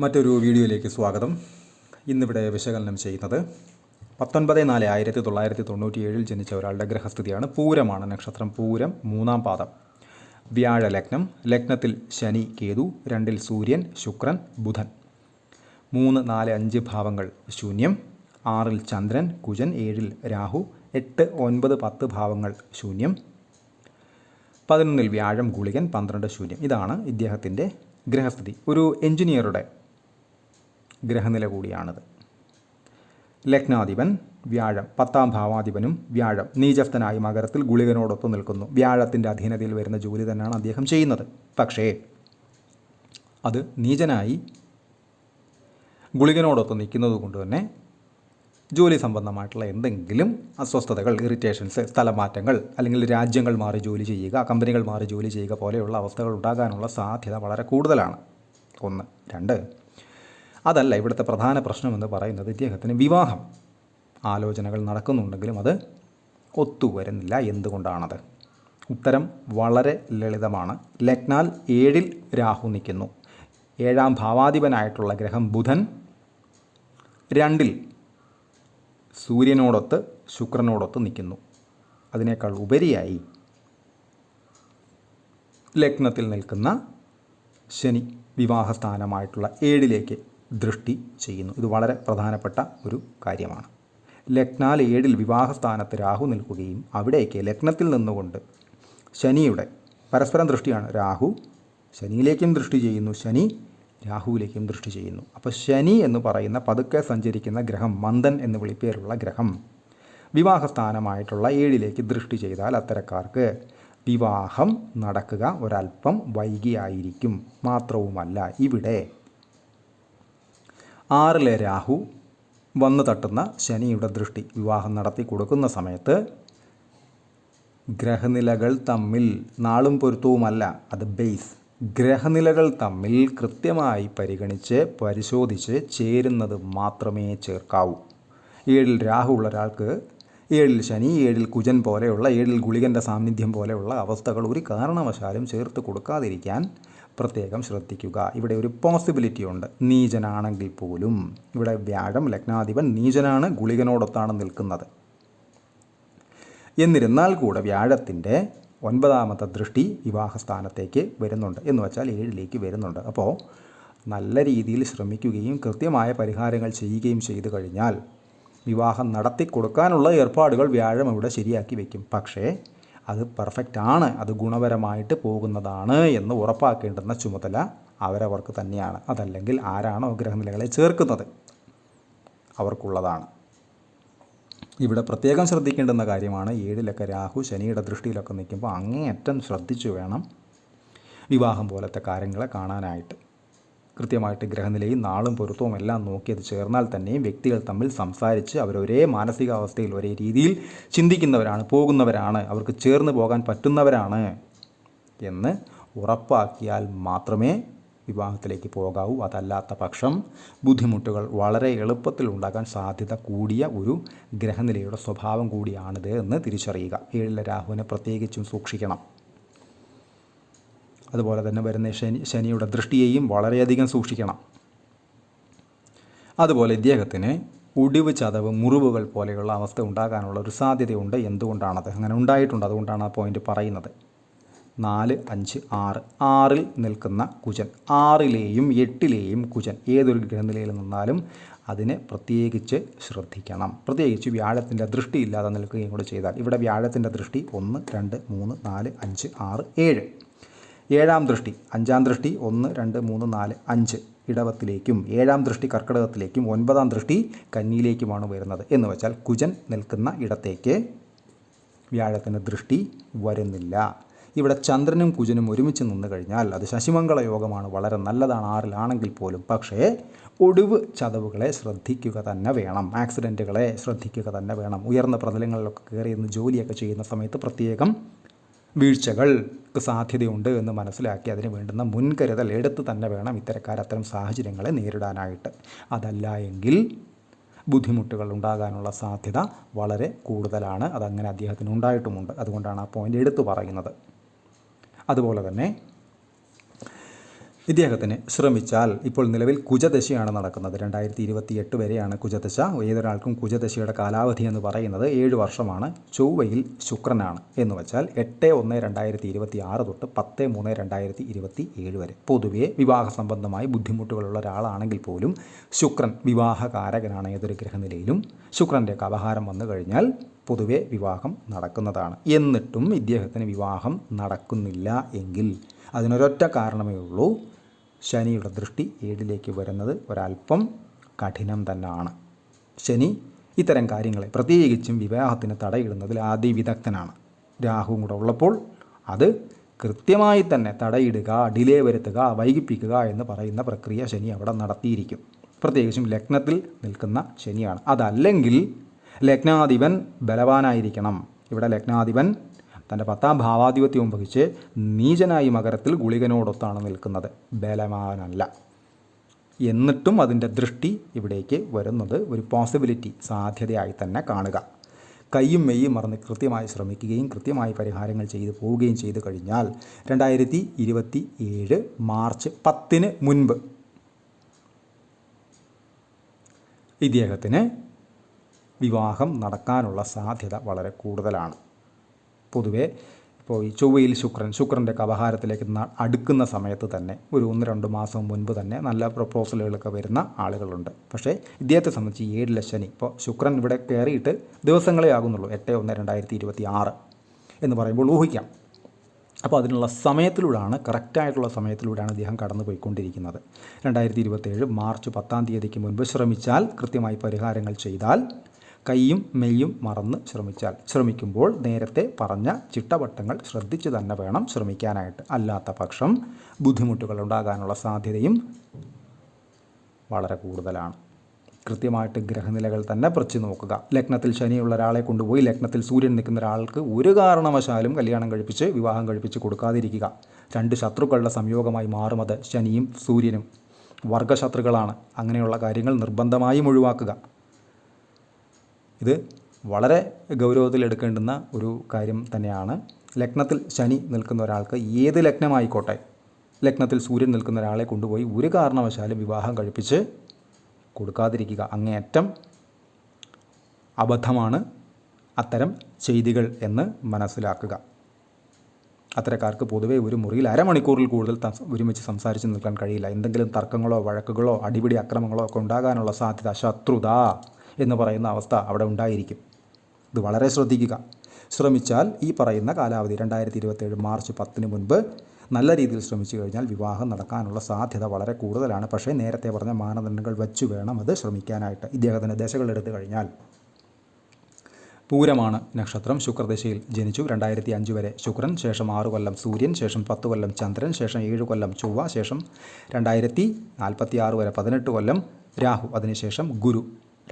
മറ്റൊരു വീഡിയോയിലേക്ക് സ്വാഗതം. ഇന്നിവിടെ വിശകലനം ചെയ്യുന്നത് പത്തൊൻപത് നാല് ആയിരത്തി തൊള്ളായിരത്തി തൊണ്ണൂറ്റി ഏഴിൽ ജനിച്ച ഒരാളുടെ ഗ്രഹസ്ഥിതിയാണ്. പൂരമാണ് നക്ഷത്രം പൂരം മൂന്നാം പാദം. വ്യാഴ ലഗ്നം ലഗ്നത്തിൽ ശനി കേതു രണ്ടിൽ സൂര്യൻ ശുക്രൻ ബുധൻ. മൂന്ന് നാല് അഞ്ച് ഭാവങ്ങൾ ശൂന്യം ആറിൽ ചന്ദ്രൻ കുജൻ ഏഴിൽ രാഹു എട്ട് ഒൻപത് പത്ത് ഭാവങ്ങൾ ശൂന്യം. പതിനൊന്നിൽ വ്യാഴം ഗുളികൻ പന്ത്രണ്ട് ശൂന്യം. ഇതാണ് ഇദ്ദേഹത്തിന്റെ ഗ്രഹസ്ഥിതി. ഒരു എഞ്ചിനീയറുടെ ഗ്രഹനില കൂടിയാണത്. ലഗ്നാധിപൻ വ്യാഴം പത്താം ഭാവാധിപനും വ്യാഴം നീചസ്ഥനായി മകരത്തിൽ ഗുളികനോടൊത്ത് നിൽക്കുന്നു. വ്യാഴത്തിന്റെ അധീനതയിൽ വരുന്ന ജോലി തന്നെയാണ് അദ്ദേഹം ചെയ്യുന്നത്. പക്ഷേ അത് നീചനായി ഗുളികനോടൊത്ത് നിൽക്കുന്നത് കൊണ്ട് തന്നെ ജോലി സംബന്ധമായിട്ടുള്ള എന്തെങ്കിലും അസ്വസ്ഥതകൾ ഇറിറ്റേഷൻസ് സ്ഥലമാറ്റങ്ങൾ അല്ലെങ്കിൽ രാജ്യങ്ങൾ മാറി ജോലി ചെയ്യുക കമ്പനികൾ മാറി ജോലി ചെയ്യുക പോലെയുള്ള അവസ്ഥകൾ ഉണ്ടാകാനുള്ള സാധ്യത വളരെ കൂടുതലാണ്. ഒന്ന്. രണ്ട്. അതല്ല ഇവിടുത്തെ പ്രധാന പ്രശ്നമെന്ന് പറയുന്നത് ഇദ്ദേഹത്തിന് വിവാഹം. ആലോചനകൾ നടക്കുന്നുണ്ടെങ്കിലും അത് ഒത്തുവരുന്നില്ല. എന്തുകൊണ്ടാണത്? ഉത്തരം വളരെ ലളിതമാണ്. ലഗ്നാൽ ഏഴിൽ രാഹു നിൽക്കുന്നു. ഏഴാം ഭാവാധിപനായിട്ടുള്ള ഗ്രഹം ബുധൻ രണ്ടിൽ സൂര്യനോടൊത്ത് ശുക്രനോടൊത്ത് നിൽക്കുന്നു. അതിനേക്കാൾ ഉപരിയായി ലഗ്നത്തിൽ നിൽക്കുന്ന ശനി വിവാഹസ്ഥാനമായിട്ടുള്ള ഏഴിലേക്ക് ദൃഷ്ടി ചെയ്യുന്നു. ഇത് വളരെ പ്രധാനപ്പെട്ട ഒരു കാര്യമാണ്. ലഗ്നാൽ ഏഴിൽ വിവാഹസ്ഥാനത്ത് രാഹു നിൽക്കുകയും അവിടേക്ക് ലഗ്നത്തിൽ നിന്നുകൊണ്ട് ശനിയുടെ പരസ്പരം ദൃഷ്ടിയാണ് രാഹു. ശനിയിലേക്കും ദൃഷ്ടി ചെയ്യുന്നു. ശനി രാഹുവിലേക്കും ദൃഷ്ടി ചെയ്യുന്നു. അപ്പോൾ ശനി എന്ന് പറയുന്ന പതുക്കെ സഞ്ചരിക്കുന്ന ഗ്രഹം മന്ദൻ എന്ന് വിളിപ്പേരുള്ള ഗ്രഹം. വിവാഹസ്ഥാനമായിട്ടുള്ള ഏഴിലേക്ക് ദൃഷ്ടി ചെയ്താൽ അത്തരക്കാർക്ക് വിവാഹം നടക്കുക ഒരല്പം വൈകിയായിരിക്കും. മാത്രവുമല്ല ഇവിടെ ആറിലെ രാഹു വന്നു തട്ടുന്ന ശനിയുടെ ദൃഷ്ടി വിവാഹം നടത്തി കൊടുക്കുന്ന സമയത്ത് ഗ്രഹനിലകൾ തമ്മിൽ നാളും പൊരുത്തവുമല്ല അത് ബേസ് ഗ്രഹനിലകൾ തമ്മിൽ കൃത്യമായി പരിഗണിച്ച് പരിശോധിച്ച് ചേരുന്നത് മാത്രമേ ചേർക്കാവൂ. ഏഴിൽ രാഹു ഉള്ള ഒരാൾക്ക് ഏഴിൽ ശനി ഏഴിൽ കുജൻ പോലെയുള്ള ഏഴിൽ ഗുളികന്റെ സാന്നിധ്യം പോലെയുള്ള അവസ്ഥകൾ ഒരു കാരണവശാലും ചേർത്ത് കൊടുക്കാതിരിക്കാൻ പ്രത്യേകം ശ്രദ്ധിക്കുക. ഇവിടെ ഒരു പോസിബിലിറ്റി ഉണ്ട്. നീചനാണെങ്കിൽ പോലും. ഇവിടെ വ്യാഴം ലഗ്നാധിപൻ നീചനാണ് ഗുളികനോടൊത്താണ് നിൽക്കുന്നത്. എന്നിരുന്നാൽ കൂടെ വ്യാഴത്തിന്റെ ഒൻപതാമത്തെ ദൃഷ്ടി വിവാഹസ്ഥാനത്തേക്ക് വരുന്നുണ്ട്. എന്ന് വെച്ചാൽ ഏഴിലേക്ക് വരുന്നുണ്ട്. അപ്പോൾ നല്ല രീതിയിൽ ശ്രമിക്കുകയും കൃത്യമായ പരിഹാരങ്ങൾ ചെയ്യുകയും ചെയ്തു കഴിഞ്ഞാൽ വിവാഹം നടത്തി കൊടുക്കാനുള്ള ഏർപ്പാടുകൾ വ്യാഴം ഇവിടെ ശരിയാക്കി വയ്ക്കും. പക്ഷേ അത് പെർഫെക്റ്റ് ആണ്. അത് ഗുണപരമായിട്ട് പോകുന്നതാണ് എന്ന് ഉറപ്പാക്കേണ്ടുന്ന ചുമതല അവരവർക്ക് തന്നെയാണ്. അതല്ലെങ്കിൽ ആരാണോ ഗ്രഹനിലകളെ ചേർക്കുന്നത്. അവർക്കുള്ളതാണ്. ഇവിടെ പ്രത്യേകം ശ്രദ്ധിക്കേണ്ടുന്ന കാര്യമാണ് ഏഴിലൊക്കെ രാഹു ശനിയുടെ ദൃഷ്ടിയിലൊക്കെ നിൽക്കുമ്പോൾ അങ്ങേയറ്റം ശ്രദ്ധിച്ചു വേണം വിവാഹം പോലത്തെ കാര്യങ്ങളെ കാണാനായിട്ട്. കൃത്യമായിട്ട് ഗ്രഹനിലയും നാളും പൊരുത്തവും എല്ലാം നോക്കി അത് ചേർന്നാൽ തന്നെയും വ്യക്തികൾ തമ്മിൽ സംസാരിച്ച് അവരൊരേ മാനസികാവസ്ഥയിൽ ഒരേ രീതിയിൽ ചിന്തിക്കുന്നവരാണ് പോകുന്നവരാണ് അവർക്ക് ചേർന്ന് പോകാൻ പറ്റുന്നവരാണ് എന്ന് ഉറപ്പാക്കിയാൽ മാത്രമേ വിവാഹത്തിലേക്ക് പോകാവൂ. അതല്ലാത്ത പക്ഷം ബുദ്ധിമുട്ടുകൾ വളരെ എളുപ്പത്തിൽ ഉണ്ടാകാൻ സാധ്യത കൂടിയ ഒരു ഗ്രഹനിലയുടെ സ്വഭാവം കൂടിയാണിത് എന്ന് തിരിച്ചറിയുക. ഏഴിലെ രാഹുവിനെ പ്രത്യേകിച്ചും സൂക്ഷിക്കണം. അതുപോലെ തന്നെ വരുന്ന ശനി ശനിയുടെ ദൃഷ്ടിയെയും വളരെയധികം സൂക്ഷിക്കണം. അതുപോലെ ഇദ്ദേഹത്തിന് ഒടിവ് ചതവ് മുറിവുകൾ പോലെയുള്ള അവസ്ഥ ഉണ്ടാകാനുള്ള ഒരു സാധ്യതയുണ്ട്. എന്തുകൊണ്ടാണത്? അങ്ങനെ ഉണ്ടായിട്ടുണ്ട്. അതുകൊണ്ടാണ് ആ പോയിന്റ് പറയുന്നത്. നാല് അഞ്ച് ആറ്. ആറിൽ നിൽക്കുന്ന കുജൻ. ആറിലെയും എട്ടിലെയും കുജൻ. ഏതൊരു ഗ്രഹനിലയിൽ നിന്നാലും അതിനെ പ്രത്യേകിച്ച് ശ്രദ്ധിക്കണം. പ്രത്യേകിച്ച് വ്യാഴത്തിന്റെ ദൃഷ്ടി ഇല്ലാതെ നിൽക്കുകയും കൂടെ ചെയ്താൽ. ഇവിടെ വ്യാഴത്തിന്റെ ദൃഷ്ടി ഒന്ന് രണ്ട് മൂന്ന് നാല് അഞ്ച് ആറ് ഏഴ്. ഏഴാം ദൃഷ്ടി അഞ്ചാം ദൃഷ്ടി ഒന്ന് രണ്ട് മൂന്ന് നാല് അഞ്ച് ഇടവത്തിലേക്കും ഏഴാം ദൃഷ്ടി കർക്കിടകത്തിലേക്കും ഒൻപതാം ദൃഷ്ടി കന്നിയിലേക്കുമാണ് വരുന്നത്. എന്ന് വെച്ചാൽ കുജൻ നിൽക്കുന്ന ഇടത്തേക്ക് വ്യാഴത്തിന് ദൃഷ്ടി വരുന്നില്ല. ഇവിടെ ചന്ദ്രനും കുജനും ഒരുമിച്ച് നിന്ന് കഴിഞ്ഞാൽ അത് ശശിമംഗള യോഗമാണ്. വളരെ നല്ലതാണ്. ആറിലാണെങ്കിൽ പോലും. പക്ഷേ ഒടിവ് ചതവുകളെ ശ്രദ്ധിക്കുക തന്നെ വേണം. ആക്സിഡന്റുകളെ ശ്രദ്ധിക്കുക തന്നെ വേണം. ഉയർന്ന പ്രതലങ്ങളിലൊക്കെ കയറി ഇന്ന് ജോലിയൊക്കെ ചെയ്യുന്ന സമയത്ത് പ്രത്യേകം വീഴ്ചകൾക്ക് സാധ്യതയുണ്ട് എന്ന് മനസ്സിലാക്കി അതിന് വേണ്ടുന്ന മുൻകരുതൽ എടുത്ത് തന്നെ വേണം ഇത്തരക്കാർ അത്തരം സാഹചര്യങ്ങളെ നേരിടാനായിട്ട്. അതല്ല എങ്കിൽ ബുദ്ധിമുട്ടുകൾ ഉണ്ടാകാനുള്ള സാധ്യത വളരെ കൂടുതലാണ്. അതങ്ങനെ അദ്ദേഹത്തിന് ഉണ്ടായിട്ടുമുണ്ട്. അതുകൊണ്ടാണ് ആ പോയിന്റ് എടുത്തു പറയുന്നത്. അതുപോലെ തന്നെ ഇദ്ദേഹത്തിന് ശ്രമിച്ചാൽ ഇപ്പോൾ നിലവിൽ കുജദശയാണ് നടക്കുന്നത്. രണ്ടായിരത്തി ഇരുപത്തി എട്ട് വരെയാണ് കുജദശ. ഏതൊരാൾക്കും കുജദശയുടെ കാലാവധി എന്ന് പറയുന്നത് ഏഴ് വർഷമാണ്. ചൊവ്വയിൽ ശുക്രനാണ് എന്ന് വെച്ചാൽ എട്ട് ഒന്ന് രണ്ടായിരത്തി ഇരുപത്തി ആറ് തൊട്ട് പത്ത് മൂന്ന് രണ്ടായിരത്തി ഇരുപത്തി ഏഴ് വരെ. പൊതുവെ വിവാഹ സംബന്ധമായി ബുദ്ധിമുട്ടുകളുള്ള ഒരാളാണെങ്കിൽ പോലും ശുക്രൻ വിവാഹകാരകനാണ് ഏതൊരു ഗ്രഹനിലയിലും. ശുക്രന്റെ അപഹാരം വന്നു കഴിഞ്ഞാൽ പൊതുവെ വിവാഹം നടക്കുന്നതാണ്. എന്നിട്ടും ഇദ്ദേഹത്തിന് വിവാഹം നടക്കുന്നില്ല എങ്കിൽ അതിനൊരൊറ്റ കാരണമേ ഉള്ളൂ. ശനിയുടെ ദൃഷ്ടി ഏഴിലേക്ക് വരുന്നത് ഒരല്പം കഠിനം തന്നെയാണ്. ശനി ഇത്തരം കാര്യങ്ങളെ പ്രത്യേകിച്ചും വിവാഹത്തിന് തടയിടുന്നതിൽ അതിവിദഗ്ധനാണ് രാഹുവും കൂടെ ഉള്ളപ്പോൾ അത് കൃത്യമായി തന്നെ തടയിടുക ഡിലേ വരുത്തുക വൈകിപ്പിക്കുക എന്ന് പറയുന്ന പ്രക്രിയ ശനി അവിടെ നടത്തിയിരിക്കും. പ്രത്യേകിച്ചും ലഗ്നത്തിൽ നിൽക്കുന്ന ശനിയാണ്. അതല്ലെങ്കിൽ ലഗ്നാധിപൻ ബലവാനായിരിക്കണം. ഇവിടെ ലഗ്നാധിപൻ തന്റെ പത്താം ഭാവാധിപത്യവും വഹിച്ച് നീചനായി മകരത്തിൽ ഗുളികനോടൊത്താണ് നിൽക്കുന്നത്. ബലവാനല്ല. എന്നിട്ടും അതിന്റെ ദൃഷ്ടി ഇവിടേക്ക് വരുന്നത് ഒരു പോസിബിലിറ്റി സാധ്യതയായി തന്നെ കാണുക. കൈയും മെയ്യും മറന്ന് കൃത്യമായി ശ്രമിക്കുകയും കൃത്യമായി പരിഹാരങ്ങൾ ചെയ്തു പോവുകയും ചെയ്തു കഴിഞ്ഞാൽ രണ്ടായിരത്തി ഇരുപത്തി ഏഴ് മാർച്ച് പത്തിന് മുൻപ് ഇദ്ദേഹത്തിന് വിവാഹം നടക്കാനുള്ള സാധ്യത വളരെ കൂടുതലാണ്. പൊതുവേ ഇപ്പോൾ ഈ ചൊവ്വയിൽ ശുക്രൻ ശുക്രന്റെ കവഹാരത്തിലേക്ക് അടുക്കുന്ന സമയത്ത് തന്നെ ഒരു ഒന്ന് രണ്ട് മാസം മുൻപ് തന്നെ നല്ല പ്രപ്പോസലുകളൊക്കെ വരുന്ന ആളുകളുണ്ട്. പക്ഷേ ഇദ്ദേഹത്തെ സംബന്ധിച്ച് ഏഴിലെ ശനി ഇപ്പോൾ ശുക്രൻ ഇവിടെ കയറിയിട്ട് ദിവസങ്ങളെ ആകുന്നുള്ളൂ. എട്ട് ഒന്ന് രണ്ടായിരത്തി ഇരുപത്തി ആറ് എന്ന് പറയുമ്പോൾ ഊഹിക്കാം. അപ്പോൾ അതിനുള്ള സമയത്തിലൂടെയാണ് കറക്റ്റായിട്ടുള്ള സമയത്തിലൂടെയാണ് അദ്ദേഹം കടന്നു പോയിക്കൊണ്ടിരിക്കുന്നത്. രണ്ടായിരത്തി ഇരുപത്തേഴ് മാർച്ച് പത്താം തീയതിക്ക് മുൻപ് ശ്രമിച്ചാൽ കൃത്യമായി പരിഹാരങ്ങൾ ചെയ്താൽ കൈയും മെയ്യും മറന്ന് ശ്രമിച്ചാൽ. ശ്രമിക്കുമ്പോൾ നേരത്തെ പറഞ്ഞ ചിട്ടവട്ടങ്ങൾ ശ്രദ്ധിച്ച് തന്നെ വേണം ശ്രമിക്കാനായിട്ട്. അല്ലാത്ത പക്ഷം ബുദ്ധിമുട്ടുകൾ ഉണ്ടാകാനുള്ള സാധ്യതയും വളരെ കൂടുതലാണ്. കൃത്യമായിട്ട് ഗ്രഹനിലകൾ തന്നെ പറിച്ചു നോക്കുക. ലഗ്നത്തിൽ ശനിയുള്ള ഒരാളെ കൊണ്ടുപോയി ലഗ്നത്തിൽ സൂര്യൻ നിൽക്കുന്ന ഒരാൾക്ക് ഒരു കാരണവശാലും കല്യാണം കഴിപ്പിച്ച് വിവാഹം കഴിപ്പിച്ച് കൊടുക്കാതിരിക്കുക. രണ്ട് ശത്രുക്കളുടെ സംയോഗമായി മാറുമത് ശനിയും സൂര്യനും വർഗശത്രുക്കളാണ്. അങ്ങനെയുള്ള കാര്യങ്ങൾ നിർബന്ധമായും ഒഴിവാക്കുക. ഇത് വളരെ ഗൗരവത്തിൽ എടുക്കേണ്ടുന്ന ഒരു കാര്യം തന്നെയാണ്. ലഗ്നത്തിൽ ശനി നിൽക്കുന്ന ഒരാൾക്ക് ഏത് ലഗ്നമായിക്കോട്ടെ ലഗ്നത്തിൽ സൂര്യൻ നിൽക്കുന്ന ഒരാളെ കൊണ്ടുപോയി ഒരു കാരണവശാലും വിവാഹം കഴിപ്പിച്ച് കൊടുക്കാതിരിക്കുക. അങ്ങേയറ്റം അബദ്ധമാണ് അത്തരം ചെയ്തികൾ എന്ന് മനസ്സിലാക്കുക. അത്തരക്കാർക്ക് പൊതുവെ ഒരു മുറിയിൽ അരമണിക്കൂറിൽ കൂടുതൽ ഒരുമിച്ച് സംസാരിച്ച് നിൽക്കാൻ കഴിയില്ല. എന്തെങ്കിലും തർക്കങ്ങളോ വഴക്കുകളോ അടിപിടി അക്രമങ്ങളോ ഒക്കെ ഉണ്ടാകാനുള്ള സാധ്യത ശത്രുത. എന്ന് പറയുന്ന അവസ്ഥ അവിടെ ഉണ്ടായിരിക്കും. ഇത് വളരെ ശ്രദ്ധിക്കുക. ശ്രമിച്ചാൽ ഈ പറയുന്ന കാലാവധി രണ്ടായിരത്തി ഇരുപത്തേഴ് മാർച്ച് പത്തിന് മുൻപ് നല്ല രീതിയിൽ ശ്രമിച്ചു കഴിഞ്ഞാൽ വിവാഹം നടക്കാനുള്ള സാധ്യത വളരെ കൂടുതലാണ്. പക്ഷേ നേരത്തെ പറഞ്ഞ മാനദണ്ഡങ്ങൾ വച്ചു വേണം അത് ശ്രമിക്കാനായിട്ട്. ഇദ്ദേഹത്തിന്റെ ദശകൾ എടുത്തു കഴിഞ്ഞാൽ പൂരമാണ് നക്ഷത്രം. ശുക്രദശയിൽ ജനിച്ചു രണ്ടായിരത്തി അഞ്ച് വരെ. ശുക്രൻ ശേഷം ആറ് കൊല്ലം സൂര്യൻ ശേഷം പത്ത് കൊല്ലം ചന്ദ്രൻ ശേഷം ഏഴ് കൊല്ലം ചൊവ്വ ശേഷം രണ്ടായിരത്തി നാൽപ്പത്തി ആറ് വരെ പതിനെട്ട് കൊല്ലം രാഹു അതിനുശേഷം ഗുരു.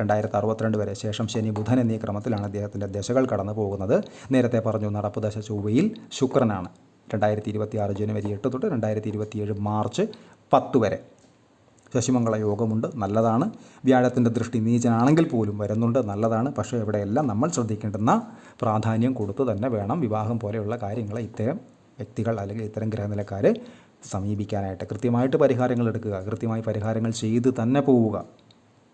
രണ്ടായിരത്തി അറുപത്തിരണ്ട് വരെ ശേഷം ശനി ബുധൻ എന്നീ ക്രമത്തിലാണ് അദ്ദേഹത്തിന്റെ ദശകൾ കടന്നു പോകുന്നത്. നേരത്തെ പറഞ്ഞു നടപ്പ് ദശ ചൊവ്വയിൽ ശുക്രനാണ്. രണ്ടായിരത്തി ഇരുപത്തി ആറ് ജനുവരി എട്ട് തൊട്ട് രണ്ടായിരത്തി ഇരുപത്തിയേഴ് മാർച്ച് പത്ത് വരെ. ശശിമംഗള യോഗമുണ്ട്. നല്ലതാണ്. വ്യാഴത്തിന്റെ ദൃഷ്ടി നീചനാണെങ്കിൽ പോലും വരുന്നുണ്ട്. നല്ലതാണ്. പക്ഷേ ഇവിടെയെല്ലാം നമ്മൾ ശ്രദ്ധിക്കേണ്ടുന്ന പ്രാധാന്യം കൊടുത്തു തന്നെ വേണം. വിവാഹം പോലെയുള്ള കാര്യങ്ങളെ ഇത്തരം വ്യക്തികൾ അല്ലെങ്കിൽ ഇത്തരം ഗ്രഹനിലക്കാർ സമീപിക്കാനായിട്ട് കൃത്യമായിട്ട് പരിഹാരങ്ങൾ എടുക്കുക. കൃത്യമായി പരിഹാരങ്ങൾ ചെയ്ത് തന്നെ പോവുക.